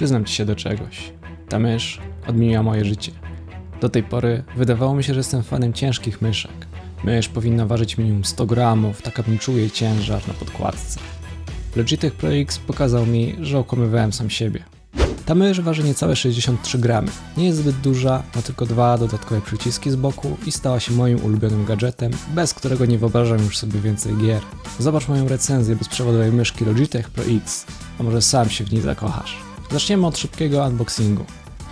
Przyznam ci się do czegoś. Ta mysz odmieniła moje życie. Do tej pory wydawało mi się, że jestem fanem ciężkich myszek. Mysz powinna ważyć minimum 100 gramów, tak abym czuł jej ciężar na podkładce. Logitech Pro X pokazał mi, że okłamywałem sam siebie. Ta mysz waży niecałe 63 gramy. Nie jest zbyt duża, ma tylko dwa dodatkowe przyciski z boku i stała się moim ulubionym gadżetem, bez którego nie wyobrażam już sobie więcej gier. Zobacz moją recenzję bezprzewodowej myszki Logitech Pro X, a może sam się w niej zakochasz. Zaczniemy od szybkiego unboxingu.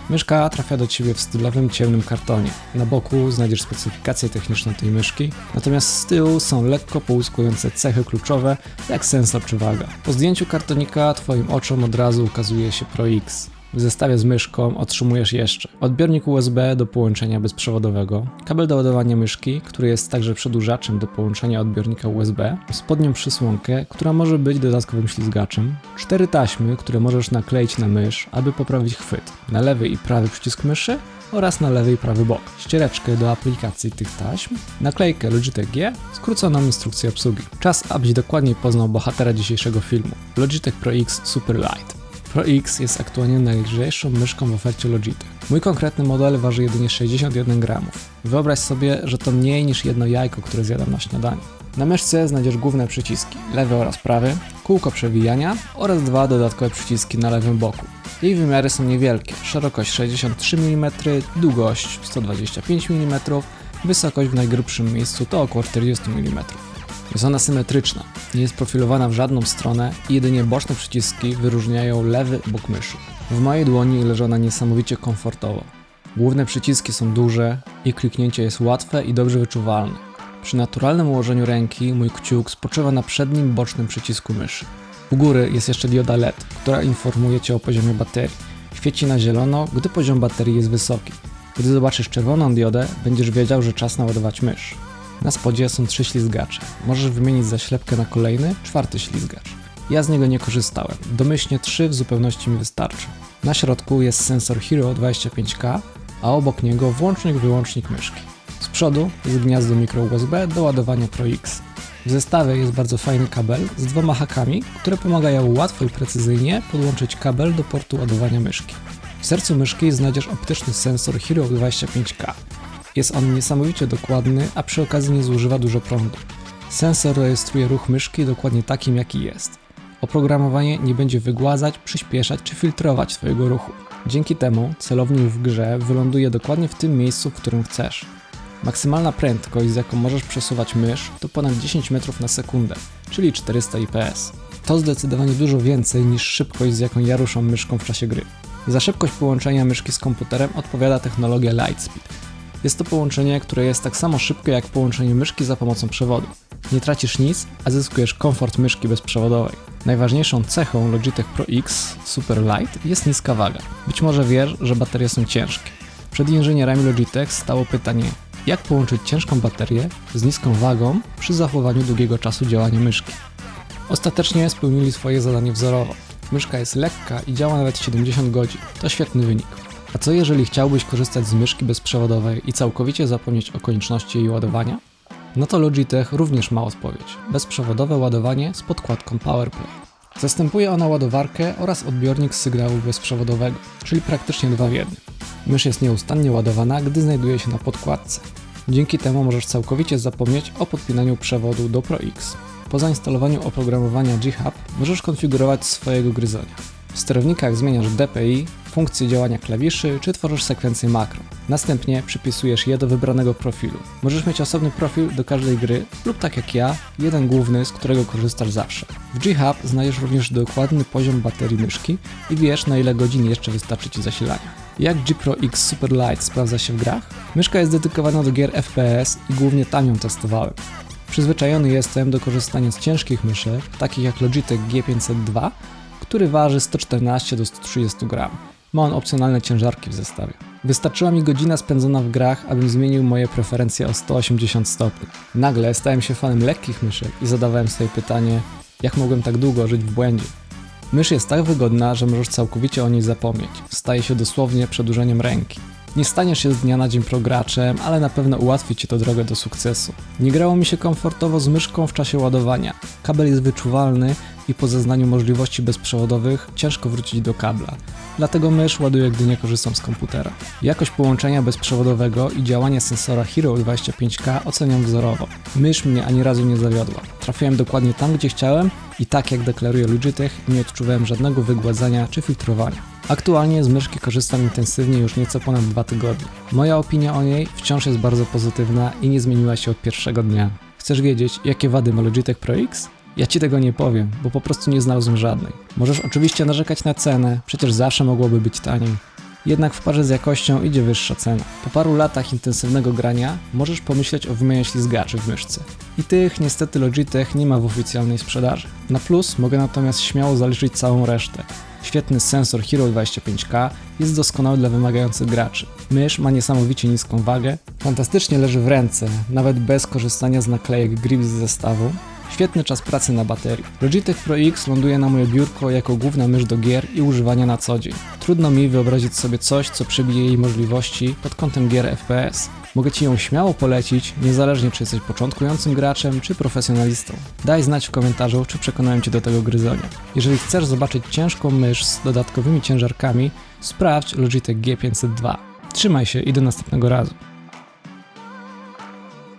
Myszka trafia do Ciebie w stylowym ciemnym kartonie. Na boku znajdziesz specyfikację techniczną tej myszki, natomiast z tyłu są lekko połyskujące cechy kluczowe, jak sensor czy waga. Po zdjęciu kartonika Twoim oczom od razu ukazuje się Pro X. W zestawie z myszką otrzymujesz jeszcze odbiornik USB do połączenia bezprzewodowego, kabel do ładowania myszki, który jest także przedłużaczem do połączenia odbiornika USB, spodnią przysłonkę, która może być dodatkowym ślizgaczem, cztery taśmy, które możesz nakleić na mysz, aby poprawić chwyt, na lewy i prawy przycisk myszy oraz na lewy i prawy bok, ściereczkę do aplikacji tych taśm, naklejkę Logitech G, skróconą instrukcję obsługi. Czas, abyś dokładniej poznał bohatera dzisiejszego filmu, Logitech Pro X Super Light. Pro X jest aktualnie najlżejszą myszką w ofercie Logitech. Mój konkretny model waży jedynie 61 gramów. Wyobraź sobie, że to mniej niż jedno jajko, które zjadam na śniadanie. Na myszce znajdziesz główne przyciski, lewy oraz prawy, kółko przewijania oraz dwa dodatkowe przyciski na lewym boku. Jej wymiary są niewielkie, szerokość 63 mm, długość 125 mm, wysokość w najgrubszym miejscu to około 40 mm. Jest ona symetryczna, nie jest profilowana w żadną stronę i jedynie boczne przyciski wyróżniają lewy bok myszy. W mojej dłoni leży ona niesamowicie komfortowo. Główne przyciski są duże i kliknięcie jest łatwe i dobrze wyczuwalne. Przy naturalnym ułożeniu ręki mój kciuk spoczywa na przednim bocznym przycisku myszy. U góry jest jeszcze dioda LED, która informuje Cię o poziomie baterii. Świeci na zielono, gdy poziom baterii jest wysoki. Gdy zobaczysz czerwoną diodę, będziesz wiedział, że czas naładować mysz. Na spodzie są trzy ślizgacze. Możesz wymienić zaślepkę na kolejny, czwarty ślizgacz. Ja z niego nie korzystałem. Domyślnie trzy w zupełności mi wystarczy. Na środku jest sensor Hero 25K, a obok niego włącznik-wyłącznik myszki. Z przodu jest gniazdo micro USB do ładowania Pro X. W zestawie jest bardzo fajny kabel z dwoma hakami, które pomagają łatwo i precyzyjnie podłączyć kabel do portu ładowania myszki. W sercu myszki znajdziesz optyczny sensor Hero 25K. Jest on niesamowicie dokładny, a przy okazji nie zużywa dużo prądu. Sensor rejestruje ruch myszki dokładnie takim, jaki jest. Oprogramowanie nie będzie wygładzać, przyspieszać czy filtrować Twojego ruchu. Dzięki temu celownik w grze wyląduje dokładnie w tym miejscu, w którym chcesz. Maksymalna prędkość, z jaką możesz przesuwać mysz, to ponad 10 metrów na sekundę, czyli 400 IPS. To zdecydowanie dużo więcej niż szybkość, z jaką ja ruszam myszką w czasie gry. Za szybkość połączenia myszki z komputerem odpowiada technologia Lightspeed. Jest to połączenie, które jest tak samo szybkie jak połączenie myszki za pomocą przewodu. Nie tracisz nic, a zyskujesz komfort myszki bezprzewodowej. Najważniejszą cechą Logitech Pro X Super Light jest niska waga. Być może wiesz, że baterie są ciężkie. Przed inżynierami Logitech stało pytanie, jak połączyć ciężką baterię z niską wagą przy zachowaniu długiego czasu działania myszki. Ostatecznie spełnili swoje zadanie wzorowo. Myszka jest lekka i działa nawet 70 godzin. To świetny wynik. A co jeżeli chciałbyś korzystać z myszki bezprzewodowej i całkowicie zapomnieć o konieczności jej ładowania? No to Logitech również ma odpowiedź. Bezprzewodowe ładowanie z podkładką PowerPlay. Zastępuje ona ładowarkę oraz odbiornik sygnału bezprzewodowego, czyli praktycznie dwa w jednym. Mysz jest nieustannie ładowana, gdy znajduje się na podkładce. Dzięki temu możesz całkowicie zapomnieć o podpinaniu przewodu do Pro X. Po zainstalowaniu oprogramowania G-Hub możesz konfigurować swojego gryzonia. W sterownikach zmieniasz DPI, funkcję działania klawiszy, czy tworzysz sekwencję makro. Następnie przypisujesz je do wybranego profilu. Możesz mieć osobny profil do każdej gry lub tak jak ja, jeden główny, z którego korzystasz zawsze. W G-Hub znajdziesz również dokładny poziom baterii myszki i wiesz na ile godzin jeszcze wystarczy Ci zasilania. Jak G Pro X Super Light sprawdza się w grach? Myszka jest dedykowana do gier FPS i głównie tam ją testowałem. Przyzwyczajony jestem do korzystania z ciężkich myszy, takich jak Logitech G502, który waży 114 do 130 gram. Ma on opcjonalne ciężarki w zestawie. Wystarczyła mi godzina spędzona w grach, abym zmienił moje preferencje o 180 stopni. Nagle stałem się fanem lekkich myszek i zadawałem sobie pytanie, jak mogłem tak długo żyć w błędzie. Mysz jest tak wygodna, że możesz całkowicie o niej zapomnieć. Staje się dosłownie przedłużeniem ręki. Nie staniesz się z dnia na dzień prograczem, ale na pewno ułatwi Ci to drogę do sukcesu. Nie grało mi się komfortowo z myszką w czasie ładowania. Kabel jest wyczuwalny, i po zeznaniu możliwości bezprzewodowych ciężko wrócić do kabla. Dlatego mysz ładuję, gdy nie korzystam z komputera. Jakość połączenia bezprzewodowego i działanie sensora Hero 25K oceniam wzorowo. Mysz mnie ani razu nie zawiodła. Trafiłem dokładnie tam, gdzie chciałem i tak jak deklaruje Logitech, nie odczuwałem żadnego wygładzania czy filtrowania. Aktualnie z myszki korzystam intensywnie już nieco ponad dwa tygodnie. Moja opinia o niej wciąż jest bardzo pozytywna i nie zmieniła się od pierwszego dnia. Chcesz wiedzieć, jakie wady ma Logitech Pro X? Ja ci tego nie powiem, bo po prostu nie znalazłem żadnej. Możesz oczywiście narzekać na cenę, przecież zawsze mogłoby być taniej. Jednak w parze z jakością idzie wyższa cena. Po paru latach intensywnego grania możesz pomyśleć o wymianie ślizgaczy w myszce. I tych niestety Logitech nie ma w oficjalnej sprzedaży. Na plus mogę natomiast śmiało zaliczyć całą resztę. Świetny sensor Hero 25K jest doskonały dla wymagających graczy. Mysz ma niesamowicie niską wagę, fantastycznie leży w ręce, nawet bez korzystania z naklejek grip z zestawu. Świetny czas pracy na baterii. Logitech Pro X ląduje na moje biurko jako główna mysz do gier i używania na co dzień. Trudno mi wyobrazić sobie coś, co przebije jej możliwości pod kątem gier FPS. Mogę Ci ją śmiało polecić, niezależnie czy jesteś początkującym graczem, czy profesjonalistą. Daj znać w komentarzu, czy przekonałem Cię do tego gryzonia. Jeżeli chcesz zobaczyć ciężką mysz z dodatkowymi ciężarkami, sprawdź Logitech G502. Trzymaj się i do następnego razu.